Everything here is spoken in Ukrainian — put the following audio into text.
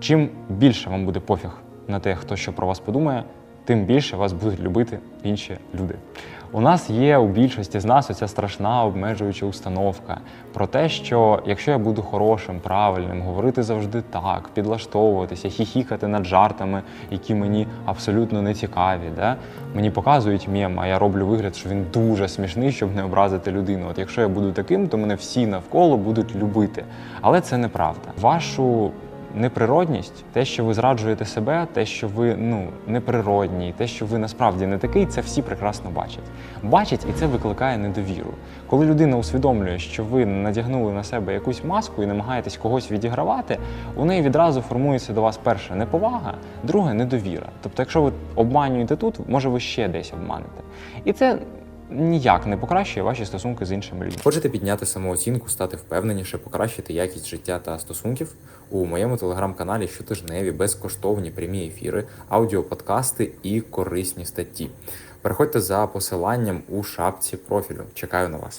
Чим більше вам буде пофіг на те, хто що про вас подумає, тим більше вас будуть любити інші люди. У нас є у більшості з нас оця страшна обмежуюча установка про те, що якщо я буду хорошим, правильним, говорити завжди так, підлаштовуватися, хіхікати над жартами, які мені абсолютно не цікаві, да? мені показують мем, а я роблю вигляд, що він дуже смішний, щоб не образити людину. От якщо я буду таким, то мене всі навколо будуть любити. Але це неправда. Вашу неприродність, те, що ви зраджуєте себе, те, що ви ну неприродній, те, що ви насправді не такий, це всі прекрасно бачать. Бачать, і це викликає недовіру. Коли людина усвідомлює, що ви надягнули на себе якусь маску і намагаєтесь когось відігравати, у неї відразу формується до вас перше неповага, друге недовіра. Тобто, якщо ви обманюєте тут, може ви ще десь обманете. І це ніяк не покращує ваші стосунки з іншими людьми. Хочете підняти самооцінку, стати впевненіше, покращити якість життя та стосунків? У моєму телеграм-каналі щотижневі безкоштовні прямі ефіри, аудіоподкасти і корисні статті. Переходьте за посиланням у шапці профілю. Чекаю на вас.